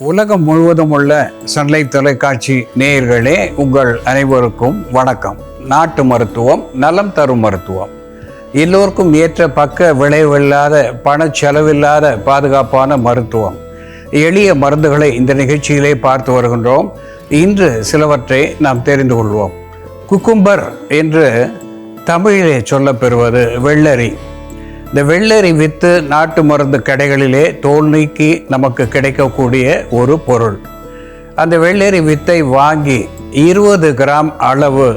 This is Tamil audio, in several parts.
உலகம் முழுவதும் உள்ள சன்லைட் தொலைக்காட்சி நேயர்களே உங்கள் அனைவருக்கும் வணக்கம். நாட்டு மருத்துவம் நலம் தரும் மருத்துவம். எல்லோருக்கும் ஏற்ற பக்க விளைவில்லாத பண செலவில்லாத பாதுகாப்பான மருத்துவம். எளிய மருந்துகளை இந்த நிகழ்ச்சியிலே பார்த்து வருகின்றோம். இன்று சிலவற்றை நாம் தெரிந்து கொள்வோம். குக்கும்பர் என்று தமிழிலே சொல்லப்பெறுவது வெள்ளரி. இந்த வெள்ளரி வித்து நாட்டு மருந்து கடைகளிலே தோல் நீக்கி நமக்கு கிடைக்கக்கூடிய ஒரு பொருள். அந்த வெள்ளரி வித்தை வாங்கி இருபது கிராம் அளவு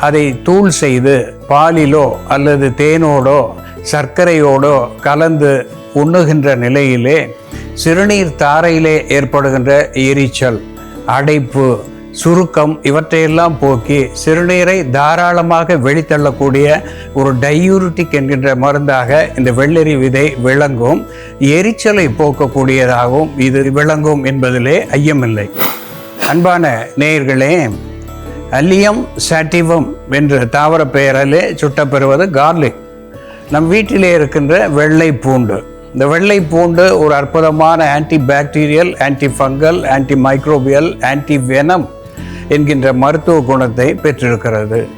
அதை தூள் செய்து பாலிலோ அல்லது தேனோடோ சர்க்கரையோடோ கலந்து உண்ணுகின்ற நிலையிலே சிறுநீர் தாரையிலே ஏற்படுகின்ற எரிச்சல் அடைப்பு சுருக்கம் இவற்றையெல்லாம் போக்கி சிறுநீரை தாராளமாக வெளித்தள்ளக்கூடிய ஒரு டையூரிட்டிக் என்கின்ற மருந்தாக இந்த வெள்ளரி விதை விளங்கும். எரிச்சலை போக்கக்கூடியதாகவும் இது விளங்கும் என்பதிலே ஐயமில்லை. அன்பான நேயர்களே அல்லியம் சாட்டிவம் என்ற தாவர பெயராலே சுட்டப்பெறுவது கார்லிக். நம் வீட்டிலே இருக்கின்ற வெள்ளை பூண்டு. இந்த வெள்ளை பூண்டு ஒரு அற்புதமான anti bacterial anti fungal anti microbial anti venom என்கின்ற மருத்துவ குணத்தை பெற்றிருக்கிறது.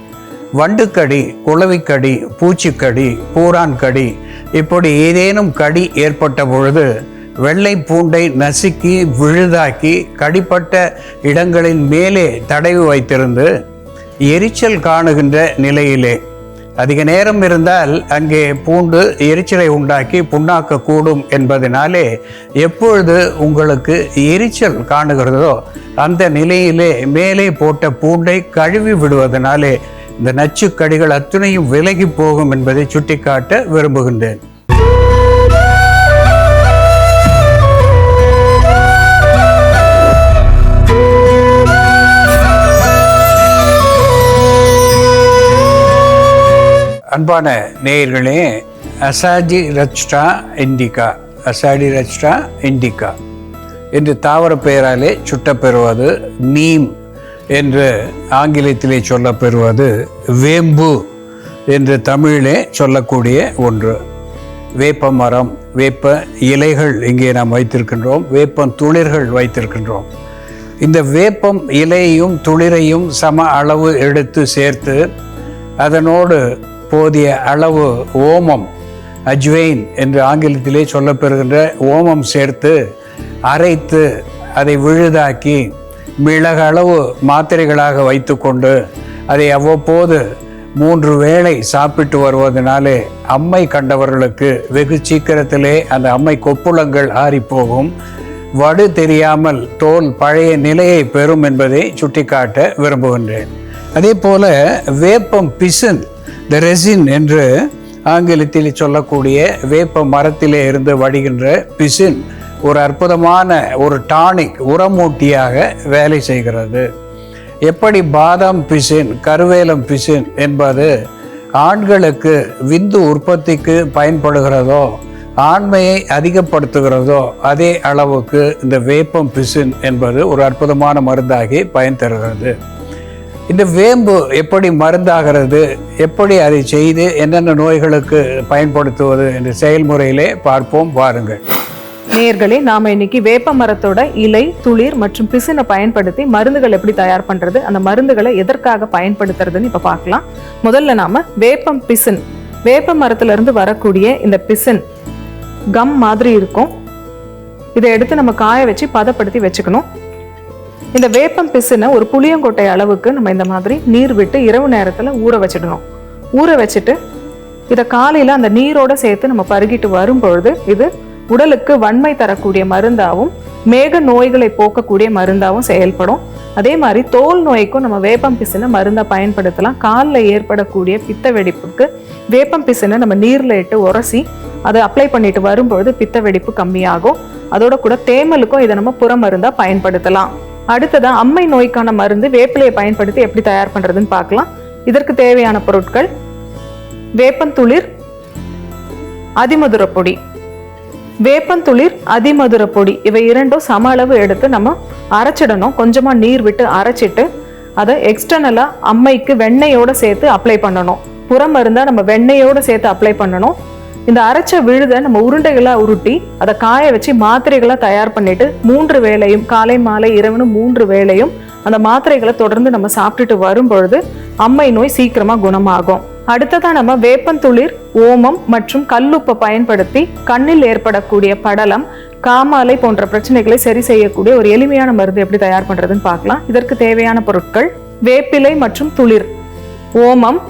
வண்டுக்கடி குளவிக்கடி பூச்சிக்கடி பூரான் கடி இப்படி ஏதேனும் கடி ஏற்பட்ட பொழுது வெள்ளை பூண்டை நசுக்கி விழுதாக்கி கடிப்பட்ட இடங்களின் மேலே தடவி வைத்திருந்து எரிச்சல் காணுகின்ற நிலையிலே அதிக நேரம் இருந்தால் அங்கே பூண்டு எரிச்சலை உண்டாக்கி புண்ணாக்கக்கூடும் என்பதனாலே எப்பொழுது உங்களுக்கு எரிச்சல் காணுகிறதோ அந்த நிலையிலே மேலே போட்ட பூண்டை கழுவி விடுவதனாலே இந்த நச்சுக்கடிகள் அத்துணையும் விலகி போகும் என்பதை சுட்டிக்காட்ட விரும்புகின்றேன். அன்பான நேயர்களே அசாஜி ரச்டா இண்டிகா அசாடி ரச்டா இண்டிகா என்று தாவர பெயராலே சுட்டப்பெறுவது நீம் என்று ஆங்கிலத்திலே சொல்லப்பெறுவது வேம்பு என்று தமிழிலே சொல்லக்கூடிய ஒன்று. வேப்ப மரம் வேப்ப இலைகள் இங்கே நாம் வைத்திருக்கின்றோம் வேப்பம் துளிர்கள் வைத்திருக்கின்றோம். இந்த வேப்பம் இலையையும் துளிரையும் சம அளவு எடுத்து சேர்த்து அதனோடு போதிய அளவு ஓமம் அஜ்வைன் என்று ஆங்கிலத்திலே சொல்லப்பெறுகின்ற ஓமம் சேர்த்து அரைத்து அதை விழுதாக்கி மிளகளவு மாத்திரைகளாக வைத்துக்கொண்டு அதை அவ்வப்போது மூன்று வேளை சாப்பிட்டு வருவதனாலே அம்மை கண்டவர்களுக்கு வெகு சீக்கிரத்திலே அந்த அம்மை கொப்புளங்கள் ஆறிப்போகும். வடு தெரியாமல் தோல் பழைய நிலையை பெறும் என்பதை சுட்டிக்காட்ட விரும்புகின்றேன். அதே போல வேப்பம் பிசின் த ரெசின் என்று ஆங்கிலத்தில் சொல்லக்கூடிய வேப்ப மரத்திலே இருந்து வடிகின்ற பிசின் ஒரு அற்புதமான ஒரு டானிக் உரமூட்டியாக வேலை செய்கிறது. எப்படி பாதாம் பிசின் கருவேலம் பிசின் என்பது ஆண்களுக்கு விந்து உற்பத்திக்கு பயன்படுகிறதோ ஆண்மையை அதிகப்படுத்துகிறதோ அதே அளவுக்கு இந்த வேப்பம் பிசின் என்பது ஒரு அற்புதமான மருந்தாகி பயன் தருகிறது. இந்த வேம்பு எப்படி மருந்தாகிறது எப்படி அதை செய்து என்னென்ன நோய்களுக்கு பயன்படுத்துவது என்ற செயல்முறையிலே பார்ப்போம் வாருங்கள். நேர்களே நாம இன்னைக்கு வேப்ப மரத்தோட இலை துளிர் மற்றும் பிசினை பயன்படுத்தி மருந்துகள் எப்படி தயார் பண்றது அந்த மருந்துகளை எதற்காக பயன்படுத்துறதுன்னு இப்ப பார்க்கலாம். முதல்ல நாம வேப்பம் பிசின் வேப்ப மரத்துல இருந்து வரக்கூடிய இந்த பிசின் கம் மாதிரி இருக்கும். இதை எடுத்து நம்ம காய வச்சு பதப்படுத்தி வச்சுக்கணும். இந்த வேப்பம் பிசுனை ஒரு புளியங்கொட்டை அளவுக்கு நம்ம இந்த மாதிரி நீர் விட்டு இரவு நேரத்துல ஊற வச்சிடணும். ஊற வச்சுட்டு இதை காலையில அந்த நீரோட சேர்த்து நம்ம பருகிட்டு வரும்பொழுது இது உடலுக்கு வன்மை தரக்கூடிய மருந்தாகவும் மேக நோய்களை போக்கக்கூடிய மருந்தாகவும் செயல்படும். அதே மாதிரி தோல் நோய்க்கும் நம்ம வேப்பம் பிசினை மருந்தை பயன்படுத்தலாம். காலில் ஏற்படக்கூடிய பித்த வெடிப்புக்கு வேப்பம் பிசினை நம்ம நீரில் இட்டு உரசி அதை அப்ளை பண்ணிட்டு வரும்பொழுது பித்த வெடிப்பு கம்மியாகும். அதோட கூட தேமலுக்கும் இதை நம்ம புற மருந்தா பயன்படுத்தலாம். அடுத்ததாக அம்மை நோய்க்கான மருந்து வேப்பிலையை பயன்படுத்தி எப்படி தயார் பண்ணுறதுன்னு பார்க்கலாம். இதற்கு தேவையான பொருட்கள் வேப்பந்துளிர் அதிமதுரப்பொடி. வேப்பந்துளிர் அதிமதுரப்பொடி இவை இரண்டும் சம அளவு எடுத்து நம்ம அரைச்சிடணும். கொஞ்சமாக நீர் விட்டு அரைச்சிட்டு அதை எக்ஸ்டர்னலாக அம்மைக்கு வெண்ணெயோடு சேர்த்து அப்ளை பண்ணணும். புறம் மருந்தாக நம்ம வெண்ணெயோடு சேர்த்து அப்ளை பண்ணணும். இந்த அரைச்ச விழுதை நம்ம உருண்டைகளாக உருட்டி அதை காய வச்சு மாத்திரைகளாக தயார் பண்ணிட்டு மூன்று வேளையும் காலை மாலை இரவுன்னு மூன்று வேளையும் அந்த மாத்திரைகளை தொடர்ந்து நம்ம சாப்பிட்டுட்டு வரும் பொழுது அம்மை நோய் சீக்கிரமா குணமாகும். அடுத்ததா நம்ம வேப்பந்துளிர் ஓமம் மற்றும் கல்லுப்பை பயன்படுத்தி கண்ணில் ஏற்படக்கூடிய படலம் காமாலை போன்ற பிரச்சனைகளை சரி செய்யக்கூடிய ஒரு எளிமையான மருந்து எப்படி தயார் பண்ணுறதுன்னு பார்க்கலாம். இதற்கு தேவையான பொருட்கள் வேப்பிலை மற்றும் துளிர் ஓமம்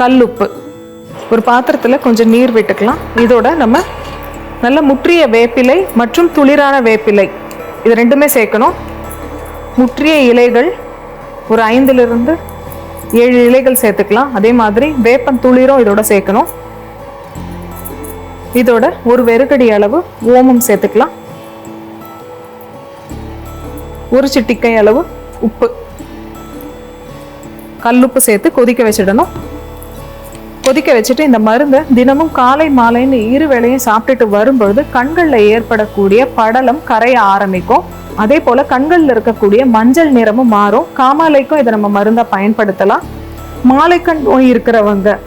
கல்லுப்பு ஒரு பாத்திரத்தில் கொஞ்சம் நீர் விட்டுக்கலாம். இதோட நம்ம நல்ல முற்றிய வேப்பிலை மற்றும் துளிரான வேப்பிலை. இது ரெண்டுமே சேர்க்கணும். முற்றிய இலைகள் ஒரு ஐந்திலிருந்து ஏழு இலைகள் சேர்த்துக்கலாம். அதே மாதிரி வேப்பம் துளிரும் இதோட சேர்க்கணும். இதோட ஒரு வெறுகடி அளவு ஓமம் சேர்த்துக்கலாம். ஒரு சிட்டிக்கை அளவு உப்பு. கல்லுப்பு சேர்த்து கொதிக்க வச்சிடணும். கொதிக்க வச்சுட்டு இந்த மருந்தை தினமும் காலை மாலைன்னு இரு வேளையும் சாப்பிட்டுட்டு வரும்பொழுது கண்களில் ஏற்படக்கூடிய படலம் கரைய ஆரம்பிக்கும். அதே போல கண்களில் இருக்கக்கூடிய மஞ்சள் நிறமும் மாறும். காமாலைக்கும் இதை நம்ம மருந்தை பயன்படுத்தலாம். மாலைக்கண் நோய் இருக்கிறவங்க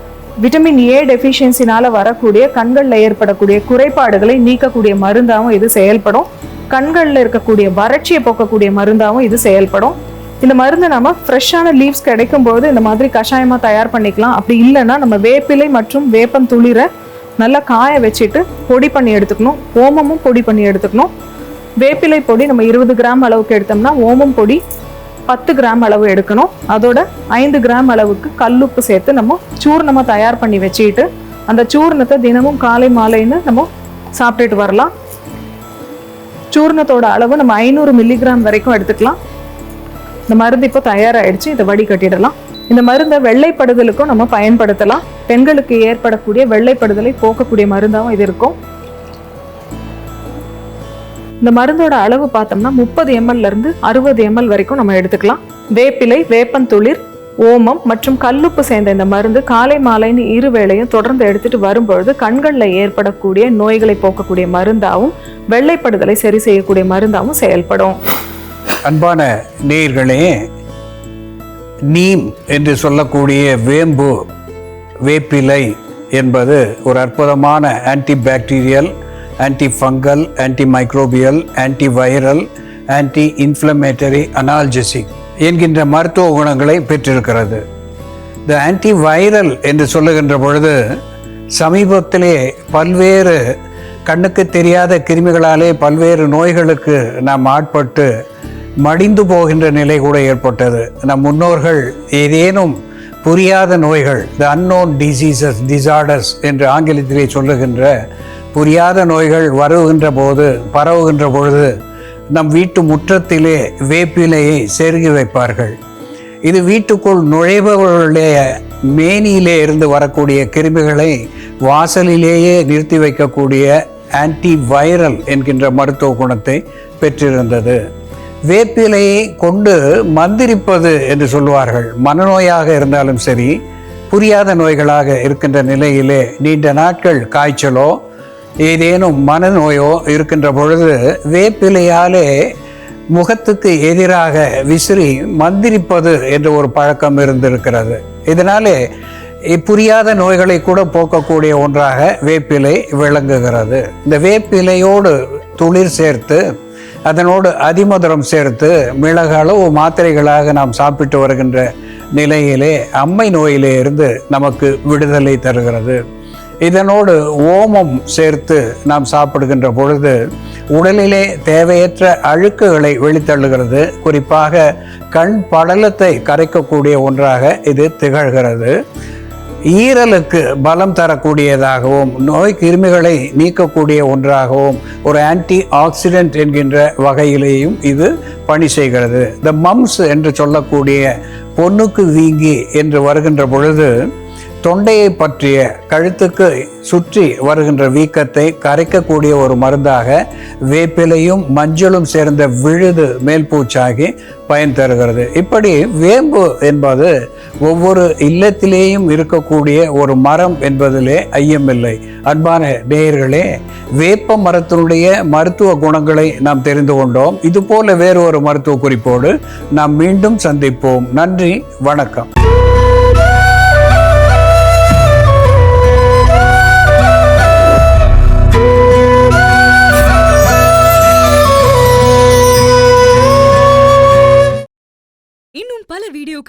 விட்டமின் ஏ டெஃபிஷியன்சினால வரக்கூடிய கண்களில் ஏற்படக்கூடிய குறைபாடுகளை நீக்கக்கூடிய மருந்தாகவும் இது செயல்படும். கண்களில் இருக்கக்கூடிய வறட்சியை போக்கக்கூடிய மருந்தாகவும் இது செயல்படும். இந்த மருந்து நம்ம ஃப்ரெஷ்ஷான லீவ்ஸ் கிடைக்கும் போது இந்த மாதிரி கஷாயமாக தயார் பண்ணிக்கலாம். அப்படி இல்லைன்னா நம்ம வேப்பிலை மற்றும் வேப்பம் துளிரை நல்லா காய வச்சுட்டு பொடி பண்ணி எடுத்துக்கணும். ஓமமும் பொடி பண்ணி எடுத்துக்கணும். வேப்பிலை பொடி நம்ம இருபது கிராம் அளவுக்கு எடுத்தோம்னா ஓமம் பொடி பத்து கிராம் அளவு எடுக்கணும். அதோட ஐந்து கிராம் அளவுக்கு கல்லுப்பு சேர்த்து நம்ம சூர்ணமாக தயார் பண்ணி வச்சுக்கிட்டு அந்த சூர்ணத்தை தினமும் காலை மாலைன்னு நம்ம சாப்பிட்டுட்டு வரலாம். சூர்ணத்தோட அளவு நம்ம ஐநூறு மில்லிகிராம் வரைக்கும் எடுத்துக்கலாம். இந்த மருந்து இப்போ தயாராகிடுச்சு இதை வடிகட்டிடலாம். இந்த மருந்தை வெள்ளைப்படுதலுக்கும் நம்ம பயன்படுத்தலாம். பெண்களுக்கு ஏற்படக்கூடிய வெள்ளைப்படுதலை போக்கக்கூடிய மருந்தாகவும் இது இருக்கும். இந்த மருந்தோட அளவு பார்த்தோம்னா முப்பது எம்எல்ல இருந்து அறுபது எம்எல் வரைக்கும் நம்ம எடுத்துக்கலாம். வேப்பிலை வேப்பந்துளிர் ஓமம் மற்றும் கல்லுப்பு சேர்ந்த இந்த மருந்து காலை மாலைன்னு இரு வேளையும் தொடர்ந்து எடுத்துட்டு வரும்பொழுது கண்களில் ஏற்படக்கூடிய நோய்களை போக்கக்கூடிய மருந்தாகவும் வெள்ளைப்படுதலை சரி செய்யக்கூடிய மருந்தாகவும் செயல்படும். அன்பான நேயர்களே நீம் என்று சொல்லக்கூடிய வேம்பு வேப்பிலை என்பது ஒரு அற்புதமான anti bacterial anti fungal anti microbial anti viral anti inflammatory analgesic என்கின்ற மருத்துவ குணங்களை பெற்றிருக்கிறது. இந்த ஆன்டி வைரல் என்று சொல்லுகின்ற பொழுது சமீபத்திலே பல்வேறு கண்ணுக்கு தெரியாத கிருமிகளாலே பல்வேறு நோய்களுக்கு நாம் ஆட்பட்டு மடிந்து போகின்ற நிலை கூட ஏற்பட்டது. நம் முன்னோர்கள் ஏதேனும் புரியாத நோய்கள் த அன்னோன் டிசீசஸ் டிசார்டர்ஸ் என்று ஆங்கிலத்திலே சொல்லுகின்ற புரியாத நோய்கள் வருகின்ற போது பரவுகின்ற பொழுது நம் வீட்டு முற்றத்திலே வேப்பிலையை செருகி வைப்பார்கள். இது வீட்டுக்குள் நுழைபவர்களுடைய மேனியிலே இருந்து வரக்கூடிய கிருமிகளை வாசலிலேயே நிறுத்தி வைக்கக்கூடிய ஆன்டி வைரல் என்கின்ற மருத்துவ குணத்தை பெற்றிருந்தது. வேப்பிலையை கொண்டு மந்திரிப்பது என்று சொல்வார்கள் மனநோயாக இருந்தாலும் சரி புரியாத நோய்களாக இருக்கின்ற நிலையிலே நீண்ட நாட்கள் காய்ச்சலோ ஏதேனும் மனநோயோ இருக்கின்ற பொழுது வேப்பிலையாலே முகத்துக்கு எதிராக விசிறி மந்திரிப்பது என்ற ஒரு பழக்கம் இருந்திருக்கிறது. இதனாலே புரியாத நோய்களை கூட போக்கக்கூடிய ஒன்றாக வேப்பிலை விளங்குகிறது. இந்த வேப்பிலையோடு துளிர் சேர்த்து அதனோடு அதிமதுரம் சேர்த்து மிளகு அளவு மாத்திரைகளாக நாம் சாப்பிட்டு வருகின்ற நிலையிலே அம்மை நோயிலே இருந்து நமக்கு விடுதலை தருகிறது. இதனோடு ஓமம் சேர்த்து நாம் சாப்பிடுகின்ற பொழுது உடலிலே தேவையற்ற அழுக்குகளை வெளித்தள்ளுகிறது. குறிப்பாக கண் படலத்தை கரைக்கக்கூடிய ஒன்றாக இது திகழ்கிறது. ஈரலுக்கு பலம் தரக்கூடியதாகவும் நோய் கிருமிகளை நீக்கக்கூடிய ஒன்றாகவும் ஒரு ஆன்டி ஆக்சிடென்ட் என்கின்ற வகையிலேயும் இது பணி செய்கிறது. த மம்ஸ் என்று சொல்லக்கூடிய பொண்ணுக்கு வீங்கி என்று வருகின்ற பொழுது தொண்டையை பற்றிய கழுத்துக்கு சுற்றி வருகின்ற வீக்கத்தை கரைக்கக்கூடிய ஒரு மருந்தாக வேப்பிலையும் மஞ்சளும் சேர்ந்த விழுது மேல்பூச்சாகி பயன் தருகிறது. இப்படி வேம்பு என்பது ஒவ்வொரு இல்லத்திலேயும் இருக்கக்கூடிய ஒரு மரம் என்பதிலே ஐயமில்லை. அன்பான நேயர்களே வேப்ப மரத்தினுடைய மருத்துவ குணங்களை நாம் தெரிந்து கொண்டோம். இதுபோல வேறு ஒரு மருத்துவ குறிப்போடு நாம் மீண்டும் சந்திப்போம். நன்றி வணக்கம்.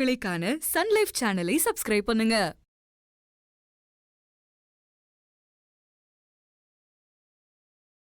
மேலும் காண சன்லைஃப் சேனலை சப்ஸ்கிரைப் பண்ணுங்க.